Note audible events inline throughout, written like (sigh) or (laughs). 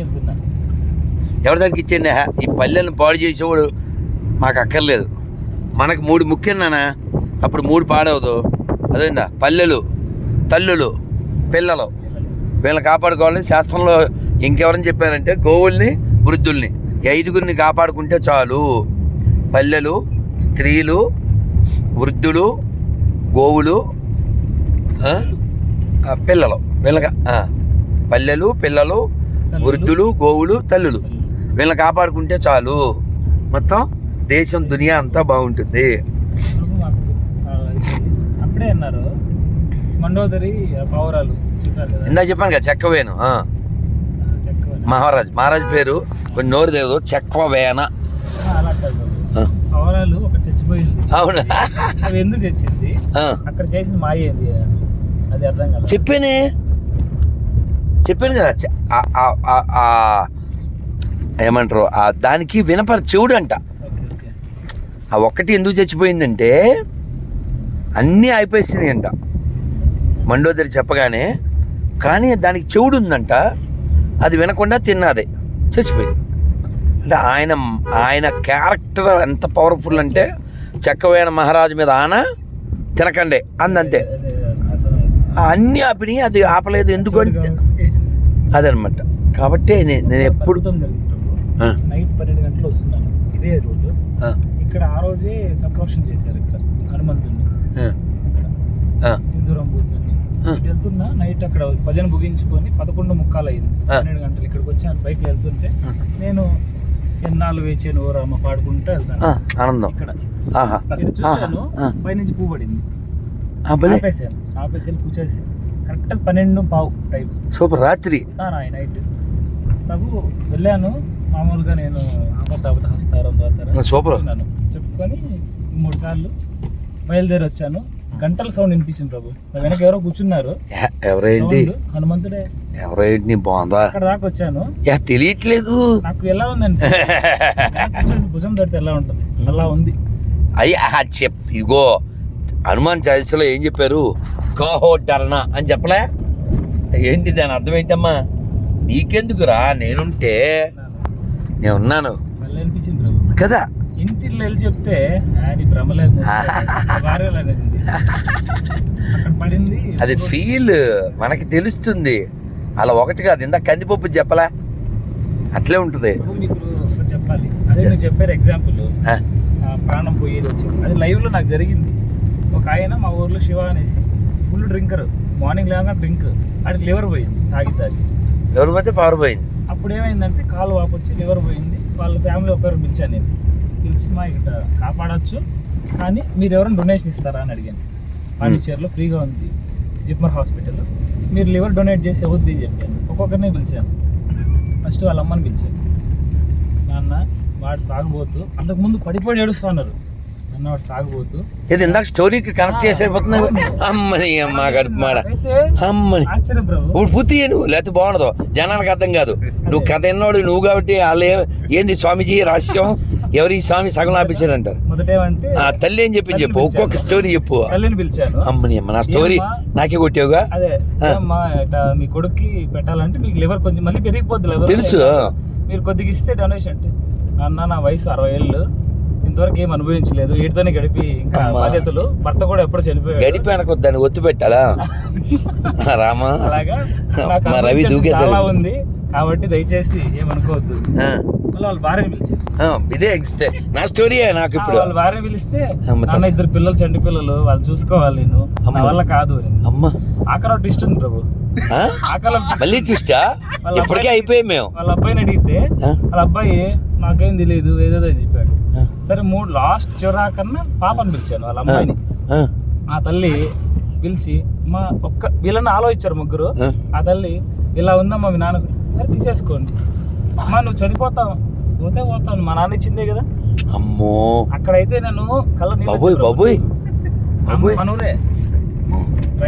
ఇంటికి వెళ్తున్నా ఎవరి దగ్గరికి ఇచ్చేయండి ఈ పల్లెలను పాడు చేసేవాడు మాకు అక్కర్లేదు. మనకు మూడు ముఖ్యం నాన్న అప్పుడు మూడు పాడవదు. అదేందా? పల్లెలు తల్లులు పిల్లలు. వీళ్ళని కాపాడుకోవాలని శాస్త్రంలో ఇంకెవరని చెప్పారంటే గోవుల్ని వృద్ధుల్ని. ఐదుగురిని కాపాడుకుంటే చాలు. పల్లెలు స్త్రీలు వృద్ధులు గోవులు పిల్లలు. వీళ్ళకి పల్లెలు పిల్లలు వృద్ధులు గోవులు తల్లులు. వీళ్ళని కాపాడుకుంటే చాలు. మొత్తం దేశం దునియా అంతా బాగుంటుంది. అప్పుడే అన్నారు. మండోదరి పావురాలు చెప్పాను కదా చెక్కవేను. మహారాజ్. మహారాజ్ పేరు కొంచెం నోరు తెలియదు చెక్కవేన. పావురాలు చచ్చిపోయింది. అవును? అవి ఎందుకు అక్కడ చేసిన మాయ అది. అర్థం కాదు చెప్పానే. చెప్పాను కదా ఏమంటారు ఆ దానికి వినపర చెవుడు అంట ఆ ఒక్కటి ఎందుకు చచ్చిపోయిందంటే అన్నీ అయిపోయినాయి అంట మండోదరి చెప్పగానే కానీ దానికి చెవుడు ఉందంట అది వినకుండా తిన్నది చచ్చిపోయింది. అంటే ఆయన ఆయన క్యారెక్టర్ ఎంత పవర్ఫుల్ అంటే చెక్కవేణ మహారాజు మీద ఆన తినకండి అందంతే. అన్నీ ఆపినాయి అది ఆపలేదు ఎందుకు అంటే అదనమాట. కాబట్టి నేను ఎప్పుడు నైట్ పన్నెండు గంటలు వస్తున్నాను. ఇదే రోడ్డు. ఇక్కడ ఆ రోజే సంప్రోక్షణ చేశారు ఇక్కడ ఆ, సింధూరం పూసని వెళ్తున్నా నైట్ అక్కడ భజన ముగించుకొని పదకొండు ముక్కాలు అయింది. పన్నెండు గంటలు ఇక్కడికి వచ్చాను బైక్లో వెళ్తుంటే. నేను ఎన్నాళ్ళు వేచాను ఓ రామ పాడుకుంటూ వెళ్తాను. ఆనందం. ఇక్కడ. చూశాను. పైనుంచి పువ్వు పడింది. ఆపేసాను ఆపేసి వెళ్ళి కూర్చేసాను కరెక్ట్ పన్నెండు పావు టైం సూపర్. రాత్రి? నైట్. ప్రభు వెళ్ళాను. మామూలుగా నేను ఆపద్దాపత హస్తారం దాతారా సూపర్. చెప్పుకొని మూడు సార్లు బయలుదేరి వచ్చాను. గంటల సౌండ్ వినిపించింది ప్రభు. వెనక ఎవరో కూర్చున్నారు. ఎవరేంటి? హనుమంతుడే. ఎవరేంటి బాగుందా అక్కడ దాకా వచ్చాను. యా తెలియట్లేదు. నాకు ఎలా ఉందండి (laughs) భుజం తడితే ఎలా ఉంటుంది? అలా ఉంది. అయ్యా చెప్ ఇగో హనుమాన్ చాలీసాలో ఏం చెప్పారు? కాహో డరణ అని చెప్పలే? ఏంటి దాని అర్థం ఏంటమ్మా? నీకెందుకురా? నేనుంటే అనిపించింది ప్రభు కదా? ఇంటిలో వెళ్ళి చెప్తే (laughs) పడింది. అది ఫీల్ మనకి తెలుస్తుంది. అలా ఒకటి కాదు ఇందాక కందిపప్పు చెప్పలా? అట్లే ఉంటుంది. చెప్పాలి. అదే చెప్పారు ఎగ్జాంపుల్ ప్రాణం పోయేది వచ్చింది. అది లైవ్లో నాకు జరిగింది. ఒక ఆయన మా ఊర్లో శివ అనేసి. ఫుల్ డ్రింకర్ మార్నింగ్ లేవగా డ్రింక్ ఆడికి లివర్ పోయింది తాగి తాగి. ఎవరు పోతే పవర్ పోయింది? అప్పుడు ఏమైందంటే కాలు వాపు వచ్చి లివర్ పోయింది. వాళ్ళ ఫ్యామిలీ ఒకరు పిలిచాను నేను. పిలిచి మా ఇక్కడ కాపాడొచ్చు. కానీ మీరు ఎవరైనా డొనేషన్ ఇస్తారా అని అడిగాను. పాండిచేరిలో ఫ్రీగా ఉంది. జిప్మర్ హాస్పిటల్. మీరు లివర్ డొనేట్ చేసి వద్దు అని చెప్పాను. ఒక్కొక్కరినే పిలిచాను. ఫస్ట్ వాళ్ళ అమ్మని పిలిచాను. నాన్న వాడు తాగుబోతు. అంతకుముందు పడిపోయి ఏడుస్తా ఉన్నారు. ఇది ఇందాక స్టోరీకి కనెక్ట్ చేసేపోతున్నావు అమ్మని అమ్మ గడుపు మాడ. అయితే అమ్మని. ఇప్పుడు పూర్తి నువ్వు? లేకపోతే బాగుండదు. జనానికి అర్థం కాదు. నువ్వు కథ ఎన్నోడు నువ్వు కాబట్టి వాళ్ళు ఏంది స్వామీజీ రహస్యం? ఎవరి స్వామి సగం ఆపించారు అంటారు తల్లి ఏం చెప్పింది చెప్పు. ఒక్కొక్క స్టోరీ చెప్పు. అమ్మని అమ్మ నా స్టోరీ? నాకే కొట్టావుగా? మీ కొడుక్కి పెట్టాలంటే మీకు లివర్ కొంచెం మళ్ళీ పెరిగిపోద్ది తెలుసు. మీరు కొద్దిగా ఇస్తే డొనేషన్ అంటే. అన్న నా వయసు అరవై ఏళ్ళు. ఇంతవరకు ఏం అనుభవించలేదు. వీటితోనే గడిపి ఇంకా. బాధ్యతలు. భర్త కూడా ఎప్పుడు చనిపోయాడు. గడిపోయానకు దాన్ని ఒత్తు పెట్టాలా? (laughs) రామా? అలాగా? మా రవి దూకేద్దాం. చాలా ఉంది. కాబట్టి దయచేసి ఏమనుకోవద్దు వాళ్ళ భార్యని పిలిచారు ఇదే నా స్టోరీ నాకు ఇప్పుడు. వాళ్ళ భార్య పిలిస్తే తస్- ఇద్దరు పిల్లలు చంటి పిల్లలు వాళ్ళు చూసుకోవాలి నేను. నా వల్ల కాదు అమ్మ. ఆకలి ట్విస్ట్ ఉంది ప్రభు. ఆ? ఆకలి మళ్ళీ వాళ్ళ ఇప్పటికే అయిపోయాం మేము. వాళ్ళ అబ్బాయిని అడిగితే? వాళ్ళ అబ్బాయి నాకేం తెలియదు ఏదేదో అని చెప్పాడు. సరే మూడు లాస్ట్ చివరా కన్నా పాపని పిలిచాను వాళ్ళ అమ్మాయిని. ఆ, తల్లి పిలిచి మా ఒక్క వీళ్ళని ఆలోచించారు ముగ్గురు. ఆ. తల్లి ఇలా ఉందమ్మా మీ నాన్న సరే తీసేసుకోండి. అమ్మా నువ్వు చనిపోతావు. పోతే పోతాను. మా నాన్న ఇచ్చిందే కదా. అమ్మో. అక్కడైతే నేను కళ్ళ బాబోయ్ బాబోయ్. బాబోయ్. మనూరే.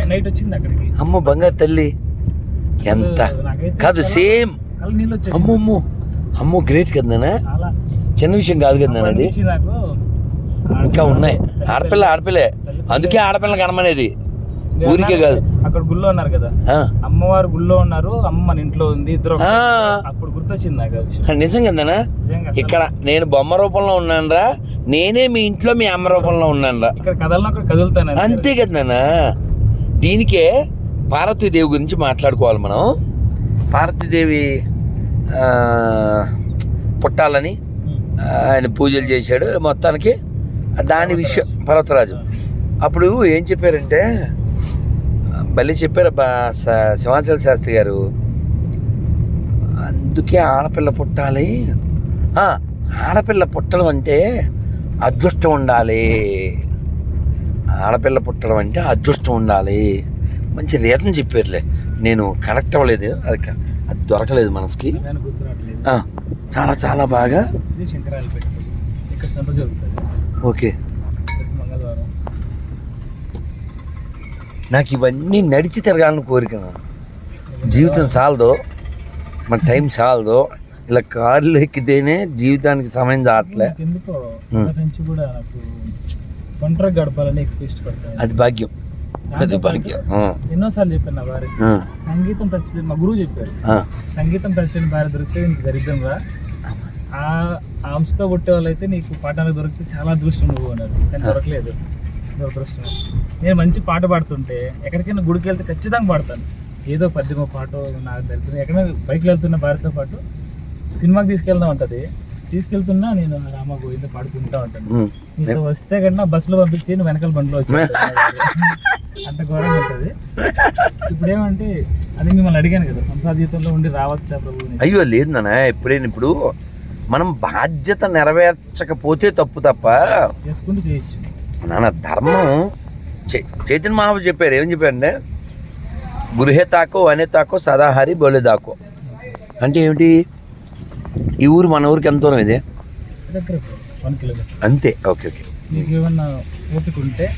నైట్ వచ్చింది అక్కడికి. అమ్మ బంగారు తల్లి. ఎంత? కాదు సేమ్. అమ్మో అమ్మో. అమ్మో గ్రేట్ కదా నాన్న. చాలా చిన్న విషయం కాదు కదా నాకు. ఇంకా ఉన్నాయి. ఆడపిల్ల ఆడపిల్లే. అందుకే ఆడపిల్ల కనమనేది. ఊరికే కాదు. అక్కడ గుళ్ళో ఉన్నారు కదా. అమ్మవారు గుళ్ళో ఉన్నారు అమ్మ మన ఇంట్లో ఉంది ఇద్దరు. అప్పుడు గుర్తొచ్చింది నాకు నిజంగా. ఇక్కడ నేను బొమ్మ రూపంలో ఉన్నానురా. నేనే మీ ఇంట్లో మీ అమ్మ రూపంలో ఉన్నానురా. ఇక్కడ కదలను అక్కడ కదులుతాను అంతే. కదా దీనికే పార్వతీదేవి గురించి మాట్లాడుకోవాలి మనం. పార్వతీదేవి పుట్టాలని ఆయన పూజలు చేశాడు మొత్తానికి. దాని విషయం పర్వతరాజు అప్పుడు ఏం చెప్పారంటే భలే చెప్పారు సింహాచల శాస్త్రి గారు. అందుకే ఆడపిల్ల పుట్టాలి. ఆడపిల్ల పుట్టడం అంటే అదృష్టం ఉండాలి. ఆడపిల్ల పుట్టడం అంటే అదృష్టం ఉండాలి. మంచి రీజన్ చెప్పారులే. నేను కనెక్ట్ అవ్వలేదు. అది దొరకలేదు మనసుకి. చాలా చాలా బాగా. ఓకే. నాకు ఇవన్నీ నడిచి తిరగాలని కోరిక. జీవితం చాలదు మన టైం చాలదు ఇలా కార్లు ఎక్కితేనే జీవితానికి సమయం చాలట్లే అది భాగ్యం. భాగ్యం. ఎన్నోసార్లు చెప్పాను నా భార్య. సంగీతం టచ్ మా గురువు చెప్పారు. సంగీతం టచ్ లేని భార్య దొరికితే నీకు దరిద్రం రా. ఆ అంశతో పుట్టే వాళ్ళైతే నీకు పాటలు దొరికితే చాలా అదృష్టం నువ్వు అన్నారు. కానీ దొరకలేదు. దురదృష్టం. నేను మంచి పాట పాడుతుంటే ఎక్కడికైనా గుడికి వెళ్తే ఖచ్చితంగా పాడతాను. ఏదో పద్యమో పాటో నాకు తెలుస్తుంది ఎక్కడైనా బైక్లో వెళ్తున్న భార్యతో పాటు సినిమాకి తీసుకెళ్దాం ఉంటుంది తీసుకెళ్తున్నా నేను రామ గోవింద పాడుకుంటా ఉంటాను. నీతో వస్తే కన్నా బస్సులో పంపించి నువ్వు వెనకాల బండిలో వచ్చి అంత ఘోరంగా ఉంటుంది. ఇప్పుడు ఏమంటే అది మిమ్మల్ని అడిగాను కదా సంసార జీవితంలో ఉండి రావచ్చా ప్రభు. అయ్యో లేదు నాన్న ఎప్పుడైనా ఇప్పుడు మనం బాధ్యత నెరవేర్చకపోతే తప్పు తప్ప చేసుకుంటూ చేయొచ్చు. నాన్న ధర్మం చే- చైతన్య మహాబు చెప్పారు ఏం చెప్పారంటే గురుహే తాకో అనే తాకో సదాహారి బోలే దాకో. అంటే ఏమిటి? ఈ ఊరు మన ఊరికి ఎంత దూరం ఇది? అంతే. Okay okay. ఓపిక ఉంటే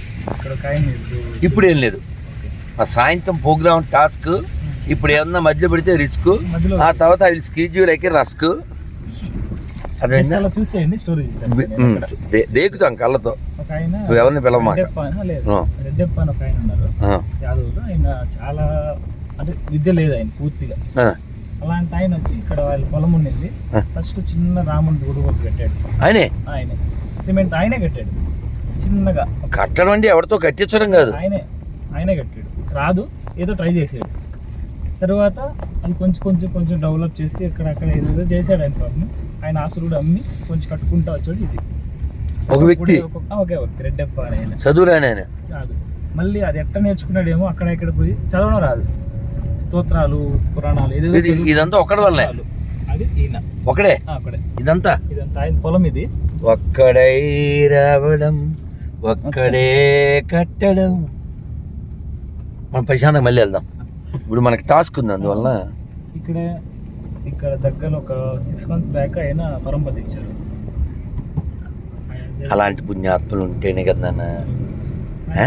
ఇప్పుడు ఏం లేదు. ఆ సాయంత్రం ప్రోగ్రామ్ టాస్క్ ఇప్పుడు ఏమన్నా మధ్యలో పెడితే రిస్క్ ఆ తర్వాత అవి స్కీజ్యూల్ అయితే రస్క్. దేకుతాం కళ్ళతో. ఎవరిని. రెడ్డప్ప అని- ఒక ఆయన ఉన్నారు. ఆ, యాదవ్లో. ఆయన చాలా అంటే విద్య లేదు ఆయన పూర్తిగా. అలాంటి ఆయన వచ్చి ఇక్కడ వాళ్ళ పొలం ఉండింది. ఫస్ట్ చిన్న రాముడి గుడి ఒకటి కట్టాడు. ఆయనే? ఆయనే. సిమెంట్ ఆయనే కట్టాడు. చిన్నగా. కట్టడం అంటే ఎవరితో కట్టించడం కాదు. ఆయనే. ఆయనే కట్టాడు. రాదు. ఏదో ట్రై చేసాడు తర్వాత అది కొంచెం కొంచెం కొంచెం డెవలప్ చేసి ఇక్కడ అక్కడ ఏదేదో చేశాడు ఆయన పాపం. ఆయన ఆసురుడు అమ్మి కొంచెం కట్టుకుంటా వచ్చాడు ఇది. ఒక వ్యక్తి? ఒకే వ్యక్తి రెడ్డప్ప ఆయన. చదువురాని ఆయన. రాదు. మళ్ళీ అది ఎట్ట నేర్చుకున్నాడేమో అక్కడ ఇక్కడ పోయి చదవడం రాదు. స్తోత్రాలు పురాణాలు ఇదంతా ఒక్కడి. అది ఈయన. ఒకడే అక్కడే ఇదంతా? ఇదంతా ఆయన పొలం ఇది. ఒక్కడై రావడం ఒక్కడే కట్టడం. మనం ప్రశాంతంగా మళ్ళీ వెళ్దాం. ఇప్పుడు మనకి టాస్క్ ఉంది అందువల్ల ఇక్కడ ఇక్కడ దగ్గర ఒక సిక్స్ మంత్స్ బ్యాక్ ఆయన పరంపతి ఇచ్చారు అలాంటి పుణ్యాత్ములు ఉంటేనే కదా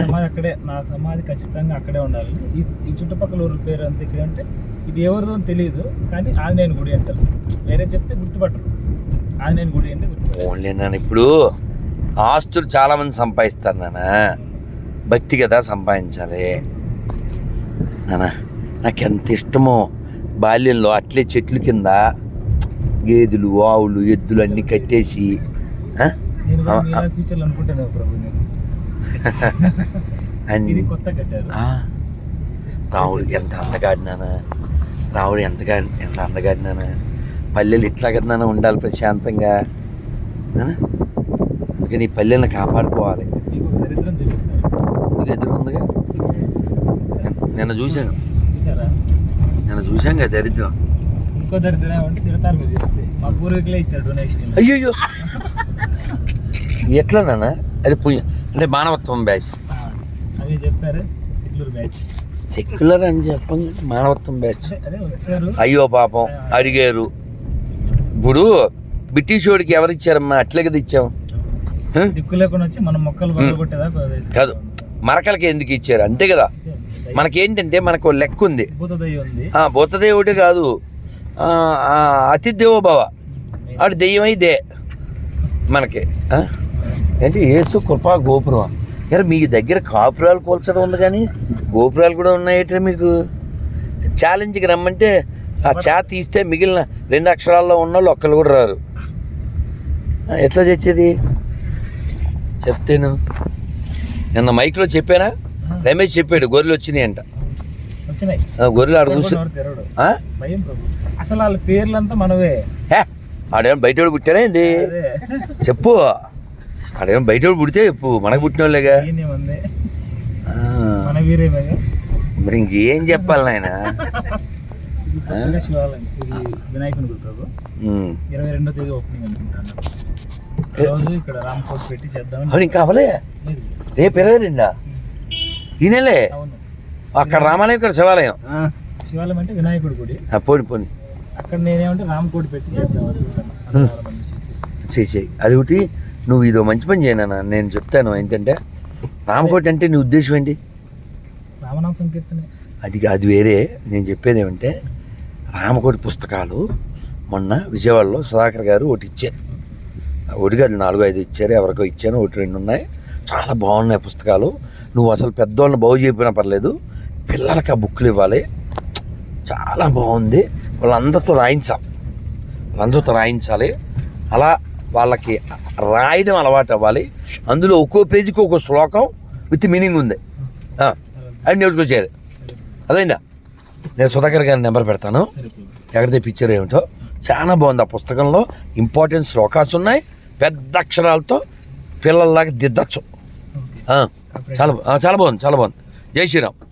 సమాధి అక్కడే నా సమాధి ఖచ్చితంగా అక్కడే ఉండాలి. ఈ ఈ చుట్టుపక్కల ఊరి పేరు అంతా ఇక్కడ అంటే ఇది ఎవరిదో తెలియదు కానీ ఆంజనేయుని గుడి అంటారు. వేరే చెప్తే గుర్తుపట్టరు. ఆంజనేయుని గుడి అంటే గుర్తుపట్టరు. ఓన్లీ నాన్న ఇప్పుడు ఆస్తులు చాలా మంది సంపాదిస్తారు నాన్న. భక్తి కదా సంపాదించాలి. నాన్న నాకు ఎంత ఇష్టమో బాల్యంలో అట్లే చెట్ల కింద గేదెలు ఆవులు ఎద్దులు అన్నీ కట్టేసి? నేను ఫ్యూచర్లో అనుకుంటాను ప్రభు నేను అన్ని రాముడికి ఎంత అందగాడినానా? రాముడు ఎంతగా ఎంత అందగాడినానా? పల్లెలు ఇట్లా కదా ఉండాలి ప్రశాంతంగా? అందుకని ఈ పల్లెలను కాపాడుకోవాలి. మీకు ఒక దరిద్రం చూపిస్తారు ఎందుకు ఎదురు ఉందిగా? నిన్న- చూశాను. నిన్న చూశాం కదా దరిద్రం. ఇంకో దరిద్రం మా పూర్వీకులే ఇచ్చారు డొనేషన్ అయ్యో ఎట్లా నాన్న అది పుణ్య అంటే మానవత్వం బ్యాచ్. అవి చెప్పారు ఇట్లూరు బ్యాచ్. సెక్యులర్ అని చెప్పండి మానవత్వం బ్యాచ్. అయ్యో పాపం అడిగారు. ఇప్పుడు బ్రిటిష్ వాడికి ఎవరు ఇచ్చారమ్మా అట్లే కదా ఇచ్చాం? దిక్కు లేకుండా వచ్చి మనం మొక్కలు కాదు మరకలకి ఎందుకు ఇచ్చారు? అంతే కదా. మనకేంటంటే మనకు లెక్క ఉంది. భూతదేవుడే కాదు. అతి దేవోభవ ఆడు దెయ్యమై దే. మనకి? ఏంటి ఏసు కృపా గోపురం? యారు మీ దగ్గర కాపురాలు కూల్చడం ఉంది కానీ గోపురాలు కూడా ఉన్నాయట మీకు? ఛాలెంజ్కి రమ్మంటే ఆ చా తీస్తే మిగిలిన రెండు అక్షరాల్లో ఉన్న వాళ్ళు ఒక్కరు కూడా రారు. ఎట్లా తెచ్చేది చెప్తేను. నిన్న మైక్లో చెప్పానా? రమేష్ చెప్పాడు గొర్రెలు వచ్చినాయి అంట. గొర్రెలు ఆడ కూర్చో అసలు వాళ్ళ పేర్లంతా మనవే. ఆడేమో బయట పుట్టారా ఏంది? చెప్పు. ఆడేమో బయట పుడితే చెప్పు మనకు పుట్టిన వాళ్ళేగా మరి ఇంకేం చెప్పాలి నాయన? ఇది కొత్తగా శివాలయం. ఇది వినాయకుని గుడి ప్రభు. ఉమ్. ఇరవై రెండో తేదీ ఓపెనింగ్ అనుకుంటాను రోజు ఇక్కడ రామకోట్ పెట్టి ఇంకా అవలే లేదు. రేపు ఇరవై రెండా? ఈ నెలే? అవును. అక్కడ రామాలయం ఇక్కడ శివాలయం. శివాలయం అంటే వినాయకుడి గుడి. ఆ, పోని పోని. అక్కడ నేనేమంటే రామకోటి పెట్టి చేద్దాం అనుకుంటాను అన్నవరం అని చేసి. చేయి చేయి అది ఒకటి. నువ్వు ఇదో మంచి పని చేయనా నేను చెప్తాను. ఏంటంటే రామకోటి అంటే నీ ఉద్దేశం ఏంటి? రామనామ సంకీర్తనే. అది అది వేరే. నేను చెప్పేది ఏమంటే రామకోటి పుస్తకాలు మొన్న విజయవాడలో సుధాకర్ గారు ఒకటి ఇచ్చారు. ఒకటి కాదు నాలుగు ఐదు ఇచ్చారు. ఎవరికో ఇచ్చాను. ఒకటి రెండు ఉన్నాయి. చాలా బాగున్నాయి పుస్తకాలు. నువ్వు అసలు పెద్దోళ్ళని బాగు చేయకపోయినా పర్లేదు. పిల్లలకి ఆ బుక్లు ఇవ్వాలి. చాలా బాగుంది. వాళ్ళందరితో రాయించాలి. వాళ్ళందరితో రాయించాలి. అలా వాళ్ళకి రాయడం అలవాటు అవ్వాలి అందులో ఒక్కో పేజీకి ఒక్కో శ్లోకం విత్ మీనింగ్ ఉంది. ఆ, అది నేర్చుకొచ్చేది అదైందా? నేను సుధాకర్ గారి నెంబర్ పెడతాను. సరే పిక్చర్ ఎక్కడ తెప్పించారు ఏమిటో. చాలా బాగుంది ఆ పుస్తకంలో. ఇంపార్టెంట్ శ్లోకాస్ ఉన్నాయి. పెద్ద అక్షరాలతో పిల్లల్లాగా దిద్దచ్చు. చాలా చాలా బాగుంది చాలా బాగుంది. జై శ్రీరామ్.